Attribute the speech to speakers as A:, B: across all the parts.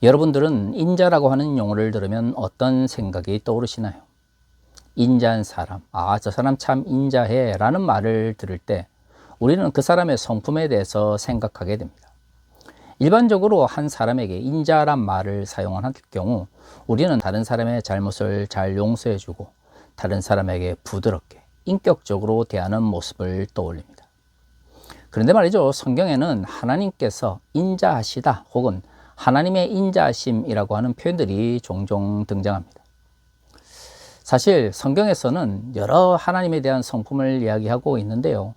A: 여러분들은 인자라고 하는 용어를 들으면 어떤 생각이 떠오르시나요? 인자한 사람, 아, 저 사람 참 인자해 라는 말을 들을 때 우리는 그 사람의 성품에 대해서 생각하게 됩니다. 일반적으로 한 사람에게 인자란 말을 사용할 경우 우리는 다른 사람의 잘못을 잘 용서해주고 다른 사람에게 부드럽게 인격적으로 대하는 모습을 떠올립니다. 그런데 말이죠. 성경에는 하나님께서 인자하시다 혹은 하나님의 인자심이라고 하는 표현들이 종종 등장합니다. 사실 성경에서는 여러 하나님에 대한 성품을 이야기하고 있는데요.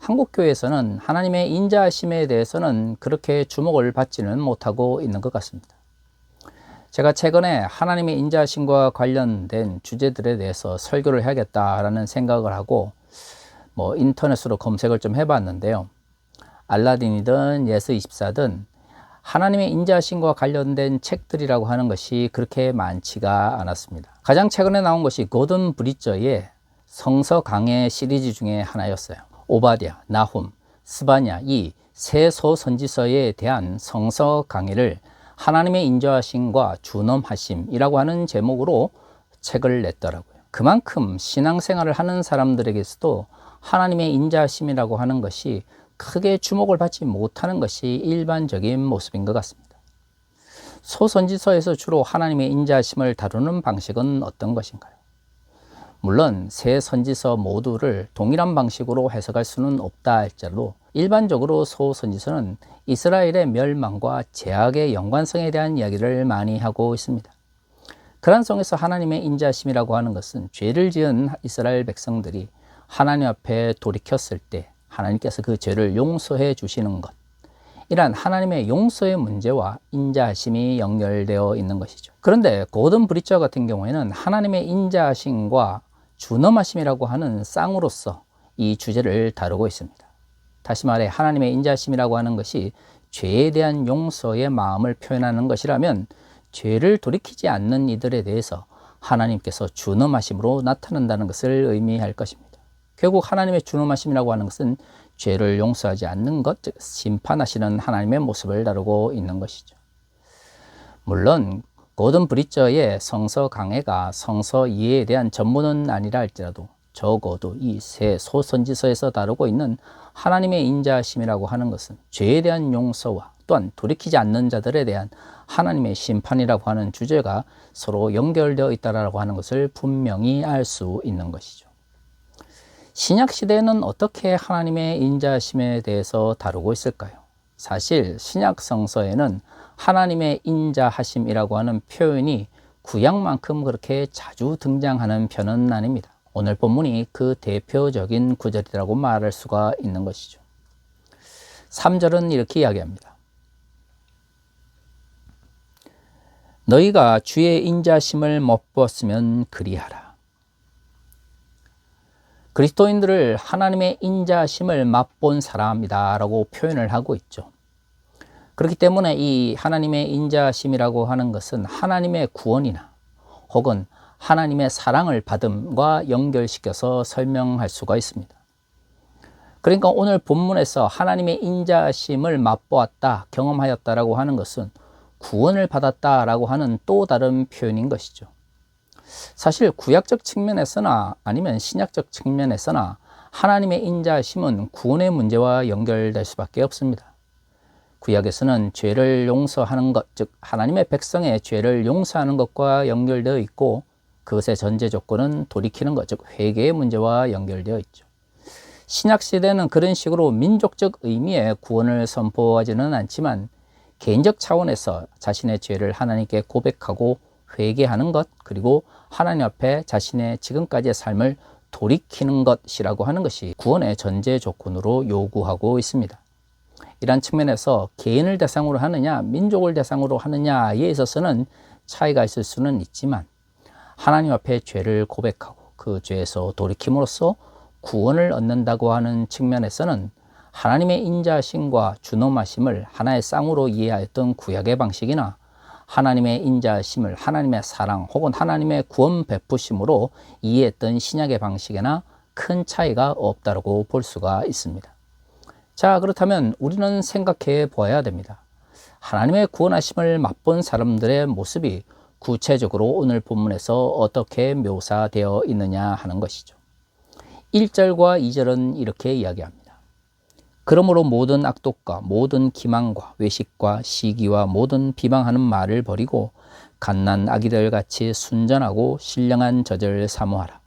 A: 한국교회에서는 하나님의 인자심에 대해서는 그렇게 주목을 받지는 못하고 있는 것 같습니다. 제가 최근에 하나님의 인자심과 관련된 주제들에 대해서 설교를 해야겠다라는 생각을 하고 뭐 인터넷으로 검색을 좀 해봤는데요. 알라딘이든 예스24든 하나님의 인자심과 관련된 책들이라고 하는 것이 그렇게 많지가 않았습니다. 가장 최근에 나온 것이 고든 브리저의 성서 강해 시리즈 중에 하나였어요. 오바디아, 나훔, 스바냐 이 세 소선지서에 대한 성서 강해를 하나님의 인자하심과 준엄하심이라고 하는 제목으로 책을 냈더라고요. 그만큼 신앙생활을 하는 사람들에게서도 하나님의 인자하심이라고 하는 것이 크게 주목을 받지 못하는 것이 일반적인 모습인 것 같습니다. 소선지서에서 주로 하나님의 인자심을 다루는 방식은 어떤 것인가요? 물론 세 선지서 모두를 동일한 방식으로 해석할 수는 없다 할지라도 일반적으로 소선지서는 이스라엘의 멸망과 제약의 연관성에 대한 이야기를 많이 하고 있습니다. 그런 속에서 하나님의 인자심이라고 하는 것은 죄를 지은 이스라엘 백성들이 하나님 앞에 돌이켰을 때 하나님께서 그 죄를 용서해 주시는 것. 이러한 하나님의 용서의 문제와 인자하심이 연결되어 있는 것이죠. 그런데 고든 브리처 같은 경우에는 하나님의 인자하심과 준엄하심이라고 하는 쌍으로서 이 주제를 다루고 있습니다. 다시 말해 하나님의 인자하심이라고 하는 것이 죄에 대한 용서의 마음을 표현하는 것이라면 죄를 돌이키지 않는 이들에 대해서 하나님께서 준엄하심으로 나타난다는 것을 의미할 것입니다. 결국 하나님의 준엄하심이라고 하는 것은 죄를 용서하지 않는 것, 즉 심판하시는 하나님의 모습을 다루고 있는 것이죠. 물론 고든 브리처의 성서 강해가 성서 이해에 대한 전문은 아니라 할지라도 적어도 이 세 소선지서에서 다루고 있는 하나님의 인자심이라고 하는 것은 죄에 대한 용서와 또한 돌이키지 않는 자들에 대한 하나님의 심판이라고 하는 주제가 서로 연결되어 있다라고 하는 것을 분명히 알 수 있는 것이죠. 신약 시대에는 어떻게 하나님의 인자심에 대해서 다루고 있을까요? 사실 신약 성서에는 하나님의 인자하심이라고 하는 표현이 구약만큼 그렇게 자주 등장하는 편은 아닙니다. 오늘 본문이 그 대표적인 구절이라고 말할 수가 있는 것이죠. 3절은 이렇게 이야기합니다. 너희가 주의 인자심을 못 보았으면 그리하라. 그리스도인들을 하나님의 인자심을 맛본 사람이다라고 표현을 하고 있죠. 그렇기 때문에 이 하나님의 인자심이라고 하는 것은 하나님의 구원이나 혹은 하나님의 사랑을 받음과 연결시켜서 설명할 수가 있습니다. 그러니까 오늘 본문에서 하나님의 인자심을 맛보았다, 경험하였다라고 하는 것은 구원을 받았다라고 하는 또 다른 표현인 것이죠. 사실 구약적 측면에서나 아니면 신약적 측면에서나 하나님의 인자심은 구원의 문제와 연결될 수밖에 없습니다. 구약에서는 죄를 용서하는 것, 즉 하나님의 백성의 죄를 용서하는 것과 연결되어 있고 그것의 전제 조건은 돌이키는 것, 즉 회개의 문제와 연결되어 있죠. 신약 시대는 그런 식으로 민족적 의미의 구원을 선포하지는 않지만 개인적 차원에서 자신의 죄를 하나님께 고백하고 회개하는 것, 그리고 하나님 앞에 자신의 지금까지의 삶을 돌이키는 것이라고 하는 것이 구원의 전제 조건으로 요구하고 있습니다. 이러한 측면에서 개인을 대상으로 하느냐, 민족을 대상으로 하느냐에 있어서는 차이가 있을 수는 있지만 하나님 앞에 죄를 고백하고 그 죄에서 돌이킴으로써 구원을 얻는다고 하는 측면에서는 하나님의 인자심과 준엄하심을 하나의 쌍으로 이해하였던 구약의 방식이나 하나님의 인자심을 하나님의 사랑 혹은 하나님의 구원 베푸심으로 이해했던 신약의 방식에나 큰 차이가 없다고 볼 수가 있습니다. 자, 그렇다면 우리는 생각해 보아야 됩니다. 하나님의 구원하심을 맛본 사람들의 모습이 구체적으로 오늘 본문에서 어떻게 묘사되어 있느냐 하는 것이죠. 1절과 2절은 이렇게 이야기합니다. 그러므로 모든 악독과 모든 기망과 외식과 시기와 모든 비방하는 말을 버리고 갓난 아기들 같이 순전하고 신령한 저절을 사모하라.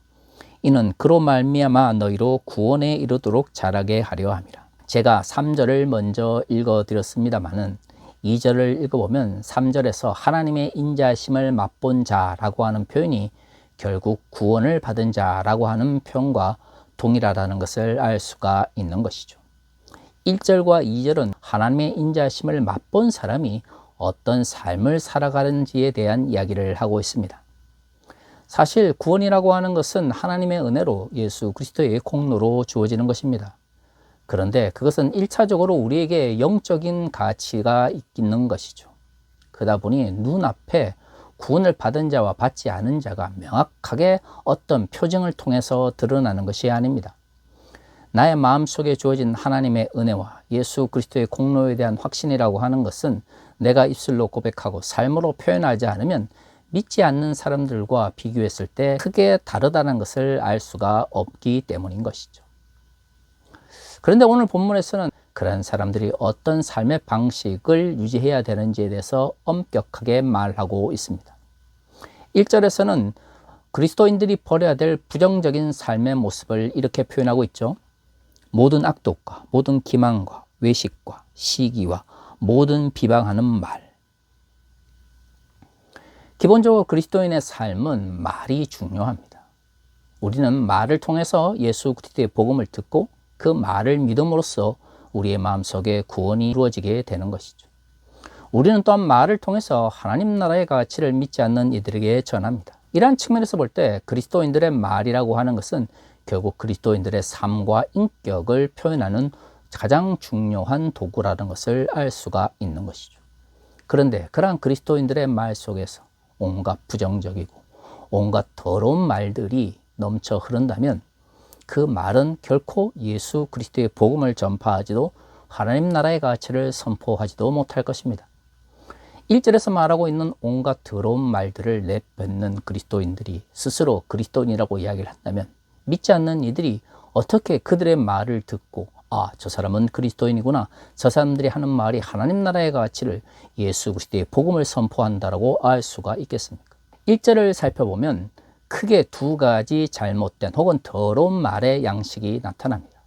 A: 이는 그로 말미암아 너희로 구원에 이르도록 자라게 하려 함이라. 제가 3절을 먼저 읽어 드렸습니다마는 2절을 읽어보면 3절에서 하나님의 인자심을 맛본 자라고 하는 표현이 결국 구원을 받은 자라고 하는 표현과 동일하다는 것을 알 수가 있는 것이죠. 1절과 2절은 하나님의 인자심을 맛본 사람이 어떤 삶을 살아가는지에 대한 이야기를 하고 있습니다. 사실 구원이라고 하는 것은 하나님의 은혜로 예수 그리스도의 공로로 주어지는 것입니다. 그런데 그것은 1차적으로 우리에게 영적인 가치가 있는 것이죠. 그러다 보니 눈앞에 구원을 받은 자와 받지 않은 자가 명확하게 어떤 표징을 통해서 드러나는 것이 아닙니다. 나의 마음 속에 주어진 하나님의 은혜와 예수 그리스도의 공로에 대한 확신이라고 하는 것은 내가 입술로 고백하고 삶으로 표현하지 않으면 믿지 않는 사람들과 비교했을 때 크게 다르다는 것을 알 수가 없기 때문인 것이죠. 그런데 오늘 본문에서는 그런 사람들이 어떤 삶의 방식을 유지해야 되는지에 대해서 엄격하게 말하고 있습니다. 1절에서는 그리스도인들이 버려야 될 부정적인 삶의 모습을 이렇게 표현하고 있죠. 모든 악독과 모든 기망과 외식과 시기와 모든 비방하는 말. 기본적으로 그리스도인의 삶은 말이 중요합니다. 우리는 말을 통해서 예수 그리스도의 복음을 듣고 그 말을 믿음으로써 우리의 마음속에 구원이 이루어지게 되는 것이죠. 우리는 또한 말을 통해서 하나님 나라의 가치를 믿지 않는 이들에게 전합니다. 이러한 측면에서 볼 때 그리스도인들의 말이라고 하는 것은 결국 그리스도인들의 삶과 인격을 표현하는 가장 중요한 도구라는 것을 알 수가 있는 것이죠. 그런데 그러한 그리스도인들의 말 속에서 온갖 부정적이고 온갖 더러운 말들이 넘쳐 흐른다면 그 말은 결코 예수 그리스도의 복음을 전파하지도 하나님 나라의 가치를 선포하지도 못할 것입니다. 1절에서 말하고 있는 온갖 더러운 말들을 내뱉는 그리스도인들이 스스로 그리스도인이라고 이야기를 한다면 믿지 않는 이들이 어떻게 그들의 말을 듣고 아, 저 사람은 그리스도인이구나. 저 사람들이 하는 말이 하나님 나라의 가치를 예수 그리스도의 복음을 선포한다라고 알 수가 있겠습니까? 1절을 살펴보면 크게 두 가지 잘못된 혹은 더러운 말의 양식이 나타납니다.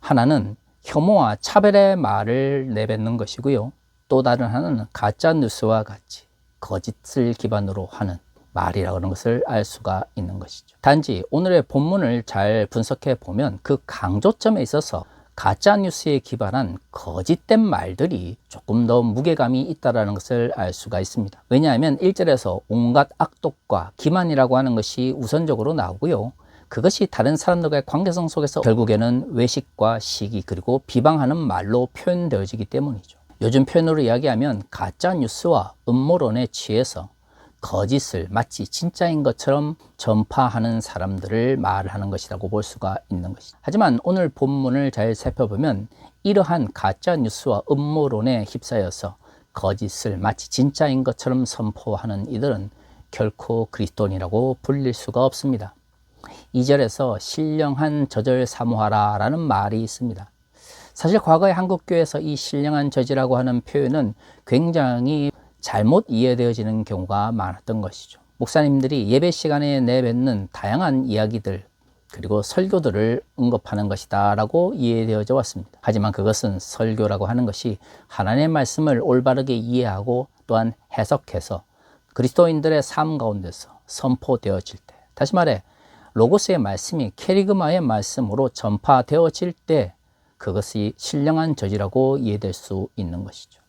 A: 하나는 혐오와 차별의 말을 내뱉는 것이고요. 또 다른 하나는 가짜 뉴스와 같이 거짓을 기반으로 하는 말이라고 하는 것을 알 수가 있는 것이죠. 단지 오늘의 본문을 잘 분석해 보면 그 강조점에 있어서 가짜 뉴스에 기반한 거짓된 말들이 조금 더 무게감이 있다는 것을 알 수가 있습니다. 왜냐하면 1절에서 온갖 악독과 기만이라고 하는 것이 우선적으로 나오고요. 그것이 다른 사람들과의 관계성 속에서 결국에는 외식과 시기 그리고 비방하는 말로 표현되어지기 때문이죠. 요즘 표현으로 이야기하면 가짜 뉴스와 음모론에 취해서 거짓을 마치 진짜인 것처럼 전파하는 사람들을 말하는 것이라고 볼 수가 있는 것이죠. 하지만 오늘 본문을 잘 살펴보면 이러한 가짜 뉴스와 음모론에 휩싸여서 거짓을 마치 진짜인 것처럼 선포하는 이들은 결코 그리스도인이라고 불릴 수가 없습니다. 2절에서 신령한 저절 사모하라 라는 말이 있습니다. 사실 과거의 한국교회에서 이 신령한 저지라고 하는 표현은 굉장히 잘못 이해되어지는 경우가 많았던 것이죠. 목사님들이 예배 시간에 내뱉는 다양한 이야기들 그리고 설교들을 언급하는 것이다 라고 이해되어져 왔습니다. 하지만 그것은 설교라고 하는 것이 하나님의 말씀을 올바르게 이해하고 또한 해석해서 그리스도인들의 삶 가운데서 선포되어질 때 다시 말해 로고스의 말씀이 캐리그마의 말씀으로 전파되어질 때 그것이 신령한 저지라고 이해될 수 있는 것이죠.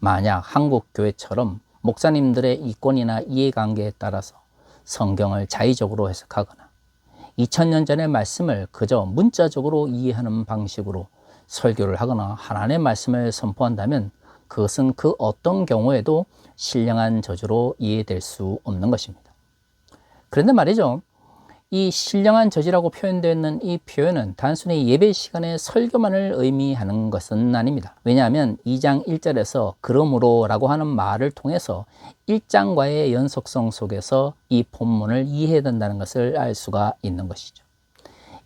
A: 만약 한국 교회처럼 목사님들의 이권이나 이해관계에 따라서 성경을 자의적으로 해석하거나 2000년 전의 말씀을 그저 문자적으로 이해하는 방식으로 설교를 하거나 하나님의 말씀을 선포한다면 그것은 그 어떤 경우에도 신령한 저주로 이해될 수 없는 것입니다. 그런데 말이죠. 이 신령한 저지라고 표현되어 있는 이 표현은 단순히 예배 시간에 설교만을 의미하는 것은 아닙니다. 왜냐하면 2장 1절에서 그러므로 라고 하는 말을 통해서 1장과의 연속성 속에서 이 본문을 이해해야 된다는 것을 알 수가 있는 것이죠.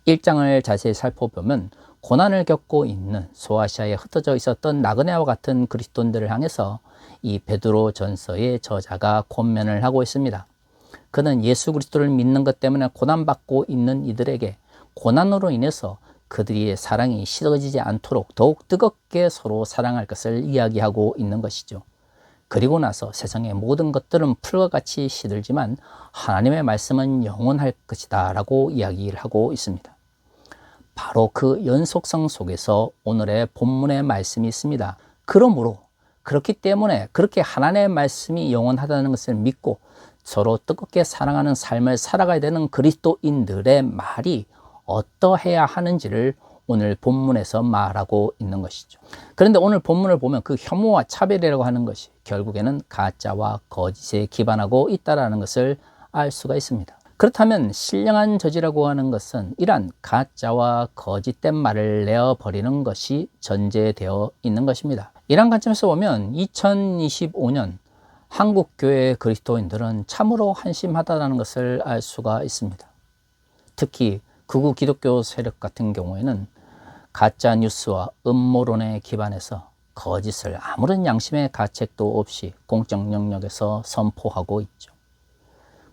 A: 1장을 자세히 살펴보면 고난을 겪고 있는 소아시아에 흩어져 있었던 나그네와 같은 그리스도인들을 향해서 이 베드로 전서의 저자가 권면을 하고 있습니다. 그는 예수 그리스도를 믿는 것 때문에 고난받고 있는 이들에게 고난으로 인해서 그들의 사랑이 식어지지 않도록 더욱 뜨겁게 서로 사랑할 것을 이야기하고 있는 것이죠. 그리고 나서 세상의 모든 것들은 풀과 같이 시들지만 하나님의 말씀은 영원할 것이다 라고 이야기를 하고 있습니다. 바로 그 연속성 속에서 오늘의 본문의 말씀이 있습니다. 그러므로 그렇기 때문에 그렇게 하나님의 말씀이 영원하다는 것을 믿고 서로 뜨겁게 사랑하는 삶을 살아가야 되는 그리스도인들의 말이 어떠해야 하는지를 오늘 본문에서 말하고 있는 것이죠. 그런데 오늘 본문을 보면 그 혐오와 차별이라고 하는 것이 결국에는 가짜와 거짓에 기반하고 있다라는 것을 알 수가 있습니다. 그렇다면 신령한 저지라고 하는 것은 이러한 가짜와 거짓된 말을 내어 버리는 것이 전제되어 있는 것입니다. 이런 관점에서 보면 2025년 한국 교회 그리스도인들은 참으로 한심하다는 것을 알 수가 있습니다. 특히 극우 기독교 세력 같은 경우에는 가짜 뉴스와 음모론에 기반해서 거짓을 아무런 양심의 가책도 없이 공적 영역에서 선포하고 있죠.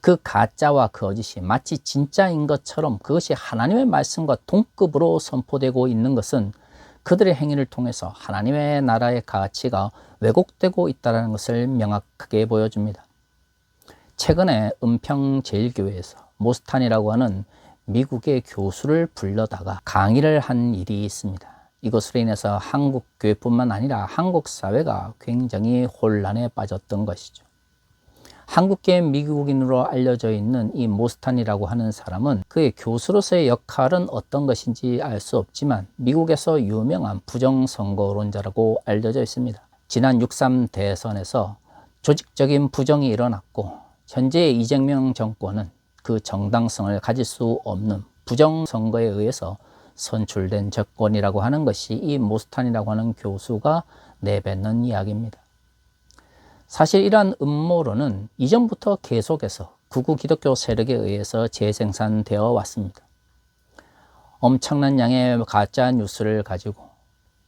A: 그 가짜와 거짓이 마치 진짜인 것처럼 그것이 하나님의 말씀과 동급으로 선포되고 있는 것은 그들의 행위를 통해서 하나님의 나라의 가치가 왜곡되고 있다는 것을 명확하게 보여줍니다. 최근에 은평제일교회에서 모스탄이라고 하는 미국의 교수를 불러다가 강의를 한 일이 있습니다. 이것으로 인해서 한국 교회뿐만 아니라 한국 사회가 굉장히 혼란에 빠졌던 것이죠. 한국계 미국인으로 알려져 있는 이 모스탄이라고 하는 사람은 그의 교수로서의 역할은 어떤 것인지 알 수 없지만 미국에서 유명한 부정선거론자라고 알려져 있습니다. 지난 6.3 대선에서 조직적인 부정이 일어났고 현재의 이재명 정권은 그 정당성을 가질 수 없는 부정선거에 의해서 선출된 정권이라고 하는 것이 이 모스탄이라고 하는 교수가 내뱉는 이야기입니다. 사실 이러한 음모론은 이전부터 계속해서 구구 기독교 세력에 의해서 재생산되어 왔습니다. 엄청난 양의 가짜 뉴스를 가지고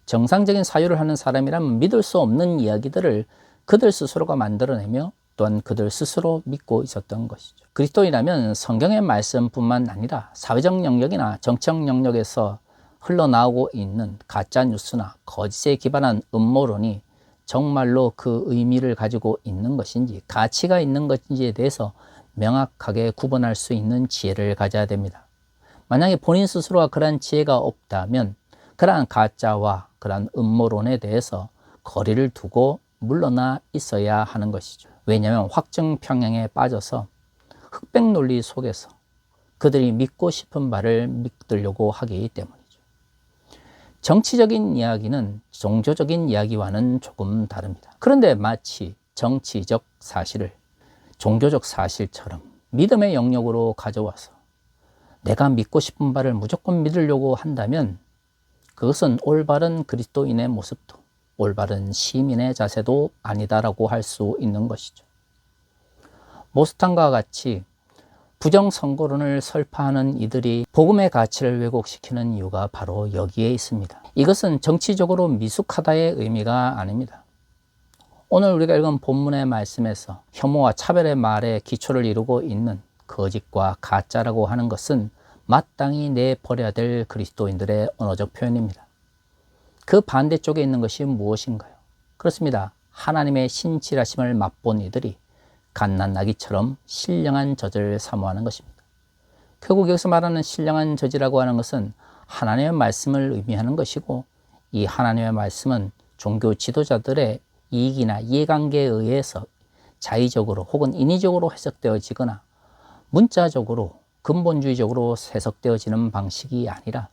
A: 정상적인 사유를 하는 사람이라면 믿을 수 없는 이야기들을 그들 스스로가 만들어내며 또한 그들 스스로 믿고 있었던 것이죠. 그리스도인이라면 성경의 말씀뿐만 아니라 사회적 영역이나 정책 영역에서 흘러나오고 있는 가짜 뉴스나 거짓에 기반한 음모론이 정말로 그 의미를 가지고 있는 것인지 가치가 있는 것인지에 대해서 명확하게 구분할 수 있는 지혜를 가져야 됩니다. 만약에 본인 스스로가 그러한 지혜가 없다면 그러한 가짜와 그러한 음모론에 대해서 거리를 두고 물러나 있어야 하는 것이죠. 왜냐하면 확증 평양에 빠져서 흑백 논리 속에서 그들이 믿고 싶은 바를 믿으려고 하기 때문에 정치적인 이야기는 종교적인 이야기와는 조금 다릅니다. 그런데 마치 정치적 사실을 종교적 사실처럼 믿음의 영역으로 가져와서 내가 믿고 싶은 바를 무조건 믿으려고 한다면 그것은 올바른 그리스도인의 모습도 올바른 시민의 자세도 아니다라고 할 수 있는 것이죠. 모스탄과 같이 부정선거론을 설파하는 이들이 복음의 가치를 왜곡시키는 이유가 바로 여기에 있습니다. 이것은 정치적으로 미숙하다의 의미가 아닙니다. 오늘 우리가 읽은 본문의 말씀에서 혐오와 차별의 말에 기초를 이루고 있는 거짓과 가짜라고 하는 것은 마땅히 내버려야 될 그리스도인들의 언어적 표현입니다. 그 반대쪽에 있는 것이 무엇인가요? 그렇습니다. 하나님의 신실하심을 맛본 이들이 갓난나기처럼 신령한 젖을 사모하는 것입니다. 결국 여기서 말하는 신령한 젖이라고 하는 것은 하나님의 말씀을 의미하는 것이고 이 하나님의 말씀은 종교 지도자들의 이익이나 이해관계에 의해서 자의적으로 혹은 인위적으로 해석되어지거나 문자적으로 근본주의적으로 해석되어지는 방식이 아니라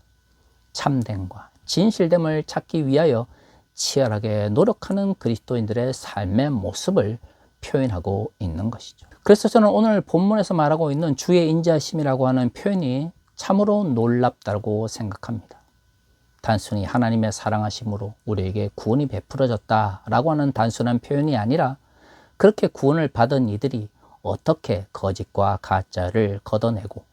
A: 참됨과 진실됨을 찾기 위하여 치열하게 노력하는 그리스도인들의 삶의 모습을 표현하고 있는 것이죠. 그래서 저는 오늘 본문에서 말하고 있는 주의 인자심이라고 하는 표현이 참으로 놀랍다고 생각합니다. 단순히 하나님의 사랑하심으로 우리에게 구원이 베풀어졌다라고 하는 단순한 표현이 아니라 그렇게 구원을 받은 이들이 어떻게 거짓과 가짜를 걷어내고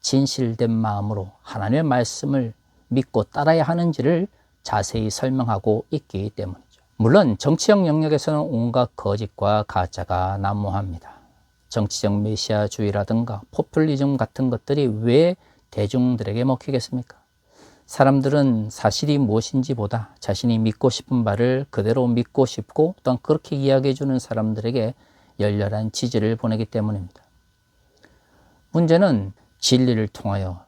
A: 진실된 마음으로 하나님의 말씀을 믿고 따라야 하는지를 자세히 설명하고 있기 때문이죠. 물론 정치적 영역에서는 온갖 거짓과 가짜가 난무합니다. 정치적 메시아주의라든가 포퓰리즘 같은 것들이 왜 대중들에게 먹히겠습니까? 사람들은 사실이 무엇인지 보다 자신이 믿고 싶은 바를 그대로 믿고 싶고 또한 그렇게 이야기해 주는 사람들에게 열렬한 지지를 보내기 때문입니다. 문제는 진리를 통하여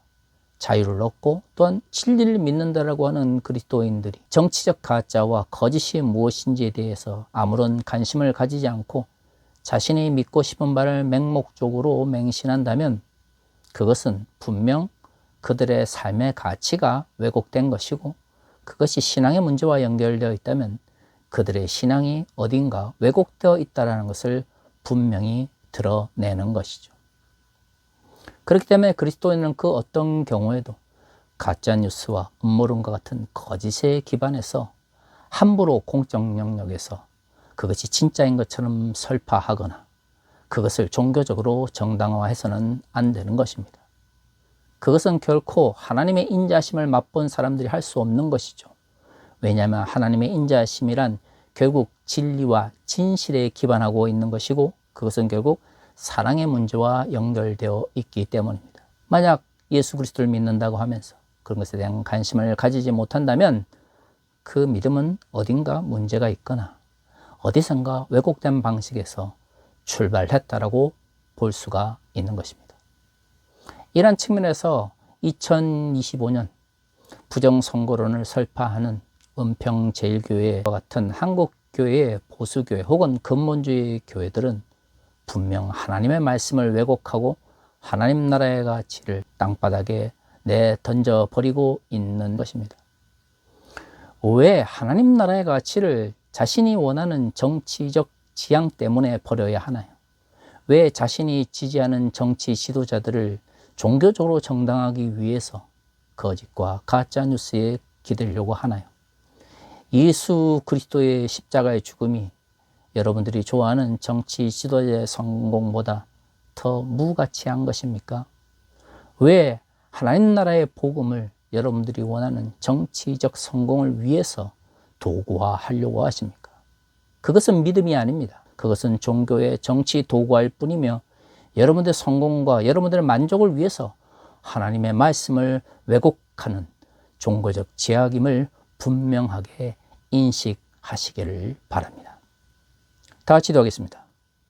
A: 자유를 얻고 또한 진리를 믿는다라고 하는 그리스도인들이 정치적 가짜와 거짓이 무엇인지에 대해서 아무런 관심을 가지지 않고 자신이 믿고 싶은 바를 맹목적으로 맹신한다면 그것은 분명 그들의 삶의 가치가 왜곡된 것이고 그것이 신앙의 문제와 연결되어 있다면 그들의 신앙이 어딘가 왜곡되어 있다는 것을 분명히 드러내는 것이죠. 그렇기 때문에 그리스도인은 그 어떤 경우에도 가짜 뉴스와 음모론과 같은 거짓에 기반해서 함부로 공적 영역에서 그것이 진짜인 것처럼 설파하거나 그것을 종교적으로 정당화해서는 안 되는 것입니다. 그것은 결코 하나님의 인자심을 맛본 사람들이 할 수 없는 것이죠. 왜냐하면 하나님의 인자심이란 결국 진리와 진실에 기반하고 있는 것이고 그것은 결국 사랑의 문제와 연결되어 있기 때문입니다. 만약 예수 그리스도를 믿는다고 하면서 그런 것에 대한 관심을 가지지 못한다면 그 믿음은 어딘가 문제가 있거나 어디선가 왜곡된 방식에서 출발했다라고 볼 수가 있는 것입니다. 이런 측면에서 2025년 부정선거론을 설파하는 은평제일교회와 같은 한국교회의 보수교회 혹은 근본주의 교회들은 분명 하나님의 말씀을 왜곡하고 하나님 나라의 가치를 땅바닥에 내 던져 버리고 있는 것입니다. 왜 하나님 나라의 가치를 자신이 원하는 정치적 지향 때문에 버려야 하나요? 왜 자신이 지지하는 정치 지도자들을 종교적으로 정당하기 위해서 거짓과 가짜 뉴스에 기대려고 하나요? 예수 그리스도의 십자가의 죽음이 여러분들이 좋아하는 정치 지도자의 성공보다 더 무가치한 것입니까? 왜 하나님 나라의 복음을 여러분들이 원하는 정치적 성공을 위해서 도구화하려고 하십니까? 그것은 믿음이 아닙니다. 그것은 종교의 정치 도구할 뿐이며 여러분들의 성공과 여러분들의 만족을 위해서 하나님의 말씀을 왜곡하는 종교적 제약임을 분명하게 인식하시기를 바랍니다. 다 같이 기도하겠습니다.